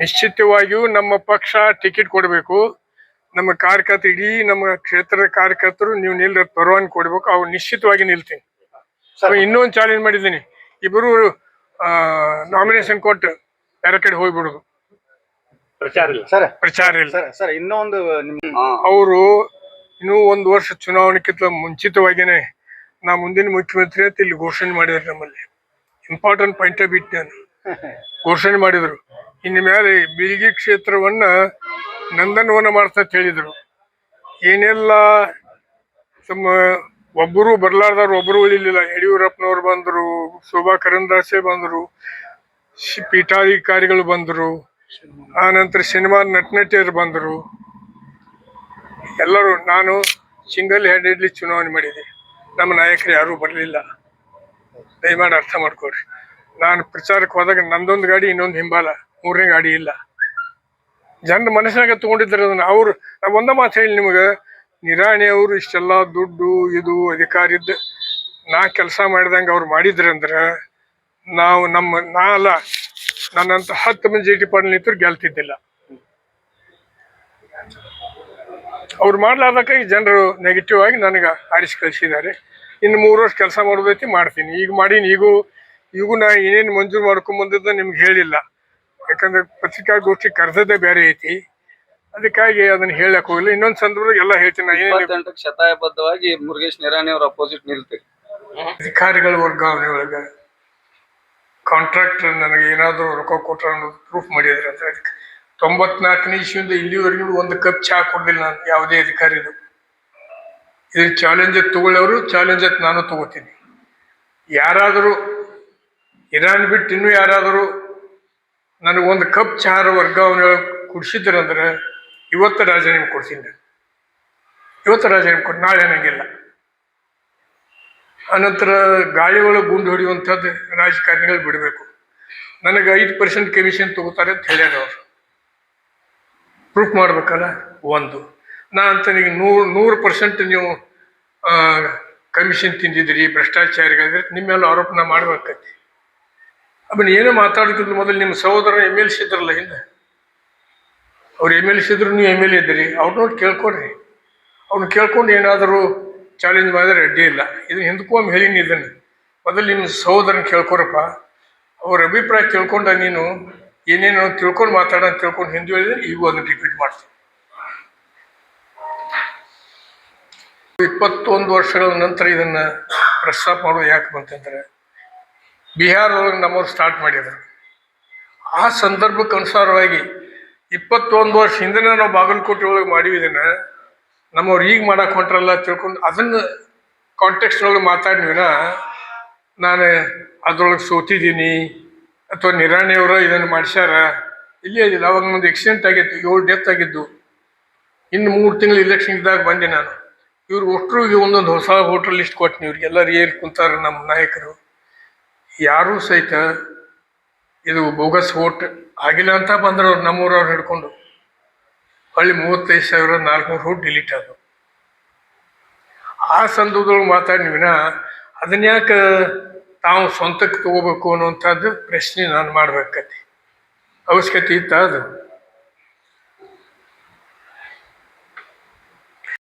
ನಿಶ್ಚಿತವಾಗಿಯೂ ನಮ್ಮ ಪಕ್ಷ ಟಿಕೆಟ್ ಕೊಡಬೇಕು. ನಮ್ಮ ಕಾರ್ಯಕರ್ತರು ಇಡೀ ನಮ್ಮ ಕ್ಷೇತ್ರದ ಕಾರ್ಯಕರ್ತರು ನೀವು ನಿಲ್ಲ ಪರವಾನಗಿ ಕೊಡ್ಬೇಕು. ಅವ್ರು ನಿಶ್ಚಿತವಾಗಿ ನಿಲ್ತೀನಿ. ಸರ್. ಇನ್ನೊಂದು ಚಾಲೆಂಜ್ ಮಾಡಿದ್ದೀನಿ. ಇಬ್ಬರು ನಾಮಿನೇಷನ್ ಕೊಟ್ಟು ಬೇರೆ ಕಡೆ ಹೋಗ್ಬಿಡುದು. ಪ್ರಚಾರ ಇಲ್ಲ. ಸರ್. ಪ್ರಚಾರ ಇಲ್ಲ. Sir sir. ಇನ್ನೊಂದು ಅವರು ಇನ್ನೂ ಒಂದು ವರ್ಷ ಚುನಾವಣೆಗಿಂತ ಮುಂಚಿತವಾಗಿನೇ ನಾ ಮುಂದಿನ ಮುಖ್ಯಮಂತ್ರಿ ಅಂತ ಇಲ್ಲಿ ಘೋಷಣೆ ಮಾಡಿದ್ರು ನಮ್ಮಲ್ಲಿ. ಇಂಪಾರ್ಟೆಂಟ್ ಪಾಯಿಂಟ್ ಬಿಟ್ಟು ನಾನು ಘೋಷಣೆ ಮಾಡಿದ್ರು. ಇನ್ನು ಮೇಲೆ ಬಿಳಿಗಿ ಕ್ಷೇತ್ರವನ್ನ ನಂದನವನ ಮಾಡ್ತಾ ಅಂತ ಹೇಳಿದ್ರು. ಏನೆಲ್ಲ ತಮ್ಮ ಒಬ್ಬರು ಬರ್ಲಾರ್ದವ್ರು ಒಬ್ಬರು ಉಳಿಲಿಲ್ಲ. ಯಡಿಯೂರಪ್ಪನವ್ರು ಬಂದರು, ಶೋಭಾ ಕರಂದಾಸೆ ಬಂದರು ಪೀಠಾಧಿಕಾರಿಗಳು ಬಂದರು, ಆ ನಂತರ ಸಿನಿಮಾ ನಟನಟಿಯರು ಬಂದರು. ಎಲ್ಲರೂ ನಾನು ಸಿಂಗಲ್ ಹ್ಯಾಂಡೆಡ್ಲಿ ಚುನಾವಣೆ ಮಾಡಿದೆ. ನಮ್ಮ ನಾಯಕರು ಯಾರೂ ಬರಲಿಲ್ಲ. ದಯಮಾಡಿ ಅರ್ಥ ಮಾಡ್ಕೊಡ್ರಿ ನಾನು ಪ್ರಚಾರಕ್ಕೆ ಹೋದಾಗ ನಂದೊಂದು ಗಾಡಿ, ಇನ್ನೊಂದು ಹಿಂಬಾಲ. ಮೂರನೇ ಗಾಡಿ ಇಲ್ಲ. ಜನರ ಮನಸ್ಸಿನಾಗ ತಗೊಂಡಿದ್ದಾರೆ ಅದನ್ನ. ಅವ್ರು, ನಾವು ಒಂದ ಮಾತು ಹೇಳಿ ನಿಮಗೆ. ನಿರಾಣಿ ಅವರು ಇಷ್ಟೆಲ್ಲ ದುಡ್ಡು, ಇದು, ಅಧಿಕಾರ ಇದ್ದ ನಾ ಕೆಲಸ ಮಾಡಿದಂಗೆ ಅವ್ರು ಮಾಡಿದ್ರಂದ್ರೆ ನಾವು ನಮ್ಮ, ನಾ ಅಲ್ಲ, ನನ್ನಂತ ಹತ್ತು ಮಂದಿ ಜೆ ಟಿ ಪಾಟೀಲ್ ನಿಂತರು ಗೆಲ್ತಿದ್ದಿಲ್ಲ. ಅವ್ರು ಮಾಡ್ಲಾರ್ದಕ್ಕಾಗಿ ಜನರು ನೆಗೆಟಿವ್ ಆಗಿ ನನಗೆ ಆರಿಸಿ ಕಳಿಸಿದ್ದಾರೆ. ಇನ್ನು ಮೂರು ವರ್ಷ ಕೆಲಸ ಮಾಡೋದೈತಿ ಮಾಡ್ತೀನಿ. ಈಗ ಮಾಡೀನಿ. ಈಗೂ ಈಗೂ ನಾ ಏನೇನು ಮಂಜೂರು ಮಾಡ್ಕೊಂಬಂದಿದ್ದ ನಿಮ್ಗೆ ಹೇಳಿಲ್ಲ. ಯಾಕಂದ್ರೆ ಪತ್ರಿಕಾಗೋಷ್ಠಿ ಕರೆದದ್ದೇ ಬೇರೆ ಐತಿ. ಅದಕ್ಕಾಗಿ ಅದನ್ನ ಹೇಳಕ್ ಹೋಗಿಲ್ಲ. ಇನ್ನೊಂದು ಸಂದರ್ಭದಾಗ ಎಲ್ಲ ಹೇಳ್ತೀನಿ ನಾ ಏನೇನು ಇಪ್ಪತ್ತೆಂಟಕ್ಕೆ ಶತಾಯಬದ್ಧವಾಗಿ ಮುರುಗೇಶ್ ನಿರಾಣಿ ಅವ್ರ ಅಪೋಸಿಟ್ ನಿಲ್ತೀರಿ ಅಧಿಕಾರಿಗಳ ವರ್ಗಾವಣೆ ಒಳಗೆ ಕಾಂಟ್ರಾಕ್ಟರ್ ನನಗೆ ಏನಾದರೂ ರೊಕ್ಕ ಕೊಟ್ರ ಅನ್ನೋದು ಪ್ರೂಫ್ ಮಾಡಿದ್ರೆ ಅಂತ ಅದಕ್ಕೆ ತೊಂಬತ್ನಾಲ್ಕನೇ ಇಸ್ವಿಯಿಂದ ಇಲ್ಲಿವರೆಗೂ ಒಂದು ಕಪ್ ಚಹಾ ಕೊಡಲಿಲ್ಲ ನಾನು ಯಾವುದೇ ಅಧಿಕಾರಿದು. ಇದು ಚಾಲೆಂಜ್ ತಗೊಳ್ಳೋರು ಚಾಲೆಂಜ್ ನಾನು ತಗೋತೀನಿ. ಯಾರಾದರೂ ಇರಾನ್ ಬಿಟ್ಟು ಇನ್ನೂ ಯಾರಾದರೂ ನನಗೆ ಒಂದು ಕಪ್ ಚಹಾರ ವರ್ಗಾವಣೆ ಕುಡಿಸಿದ್ರಂದ್ರೆ ಇವತ್ತು ರಾಜೀನಾಮೆ ಕೊಡ್ತೀನಿ ನಾನು. ಇವತ್ತು ರಾಜೀನಾಮೆ ಕೊಟ್ಟು ನಾಳೆ ನನಗಿಲ್ಲ ಅನಂತರ ಗಾಳಿ ಒಳಗೆ ಗುಂಡು ಹೊಡೆಯುವಂಥದ್ದು ರಾಜಕಾರಣಿಗಳು ಬಿಡಬೇಕು. ನನಗೆ ಐದು ಪರ್ಸೆಂಟ್ ಕಮಿಷನ್ ತಗೋತಾರೆ ಅಂತ ಹೇಳ್ಯಾರ ಅವರು. ಪ್ರೂಫ್ ಮಾಡ್ಬೇಕಲ್ಲ? ಒಂದು. ನಾ ಅಂತ ನೀವು ನೂರು ನೂರು ಪರ್ಸೆಂಟ್ ನೀವು ಕಮಿಷನ್ ತಿಂದಿದ್ದೀರಿ, ಭ್ರಷ್ಟಾಚಾರಿಗಳಿದ್ರೆ ನಿಮ್ಮ ಮೇಲೆ ಆರೋಪನ ಮಾಡ್ಬೇಕೈತಿ. ಅದನ್ನ ಏನೋ ಮಾತಾಡೋದಕ್ಕಿಂತ ಮೊದಲು ನಿಮ್ಮ ಸಹೋದರ ಎಂ ಎಲ್ ಸಿ ಇದ್ರಲ್ಲ ಹಿಂದೆ? ಅವ್ರು ಎಂ ಎಲ್ ಸಿ ಇದ್ರು ನೀವು ಎಂ ಎಲ್ ಎ ಇದ್ದೀರಿ. ನೋಡಿ ಕೇಳ್ಕೊಡ್ರಿ ಅವ್ನು ಕೇಳ್ಕೊಂಡು ಏನಾದರೂ ಚಾಲೆಂಜ್ ಮಾಡಿದ್ರೆ ಅಡ್ಡಿ ಇಲ್ಲ. ಇದನ್ನ ಹಿಂದಕ್ಕೊಮ್ಮೆ ಹೇಳಿನಿ ಇದನ್ನು. ಮೊದಲು ನಿಮ್ಮ ಸಹೋದರನ ಕೇಳ್ಕೊರಪ್ಪ. ಅವ್ರ ಅಭಿಪ್ರಾಯ ತಿಳ್ಕೊಂಡ ನೀನು ಏನೇನು ತಿಳ್ಕೊಂಡು ಮಾತಾಡ ಅಂತ ತಿಳ್ಕೊಂಡು ಹಿಂದೆ ಹೇಳಿದ್ರೆ ಈಗೂ ಅದನ್ನು ರಿಪೀಟ್ ಮಾಡ್ತೀನಿ. ಇಪ್ಪತ್ತೊಂದು ವರ್ಷಗಳ ನಂತರ ಇದನ್ನು ಪ್ರಸ್ತಾಪ ಮಾಡೋದು ಯಾಕೆ ಬಂತಂದ್ರೆ ಬಿಹಾರದೊಳಗೆ ನಮ್ಮವ್ರು ಸ್ಟಾರ್ಟ್ ಮಾಡಿದ್ರು. ಆ ಸಂದರ್ಭಕ್ಕೆ ಅನುಸಾರವಾಗಿ ಇಪ್ಪತ್ತೊಂದು ವರ್ಷ ಹಿಂದೆ ನಾವು ಬಾಗಲಕೋಟೆ ಒಳಗೆ ಮಾಡೀವಿ ಇದನ್ನು. ನಮ್ಮವ್ರು ಈಗ ಮಾಡಕ್ಕೆ ಹೊಂಟ್ರಲ್ಲ ತಿಳ್ಕೊಂಡು ಅದನ್ನು ಕಾಂಟೆಕ್ಸ್ಟ್ ಒಳಗೆ ಮಾತಾಡಿದ್ವಿನ ನಾನು ಅದ್ರೊಳಗೆ ಸೋತಿದ್ದೀನಿ. ಅಥವಾ ನಿರಾಣಿಯವರು ಇದನ್ನು ಮಾಡಿಸ್ಯಾರ. ಇಲ್ಲೇ ಇದಿಲ್ಲ ಅವಾಗ ಒಂದು ಎಕ್ಸಿಡೆಂಟ್ ಆಗಿತ್ತು, ಏಳು ಡೆತ್ ಆಗಿದ್ದು. ಇನ್ನು ಮೂರು ತಿಂಗಳು ಇಲೆಕ್ಷನ್ ಇದ್ದಾಗ ಬಂದೆ ನಾನು. ಇವ್ರು ಒಟ್ಟರು ಒಂದೊಂದು ಹೊಸ ಹೋಟೆಲ್ ಲಿಸ್ಟ್ ಕೊಟ್ಟಿನಿ ಇವ್ರಿಗೆಲ್ಲರೂ ಏನು ಕುಂತಾರೆ ನಮ್ಮ ನಾಯಕರು. ಯಾರೂ ಸಹಿತ ಇದು ಬೋಗಸ್ ಓಟ್ ಆಗಿಲ್ಲ ಅಂತ ಬಂದ್ರು ಅವ್ರು ನಮ್ಮೂರವ್ರು ಹಿಡ್ಕೊಂಡು. ಹೊಳ್ಳಿ ಮೂವತ್ತೈದು ಸಾವಿರ ನಾಲ್ಕುನೂರು ಓಟ್ ಡಿಲೀಟ್ ಆದವು. ಆ ಸಂದರ್ಭದೊಳಗೆ ಮಾತಾಡಿನ ಅದನ್ನ ಯಾಕೆ ತಾವು ಸ್ವಂತಕ್ಕೆ ತಗೋಬೇಕು ಅನ್ನುವಂಥದ್ದು ಪ್ರಶ್ನೆ ನಾನು ಮಾಡಬೇಕತಿ ಅವಶ್ಯಕತೆ ಇತ್ತ ಅದು.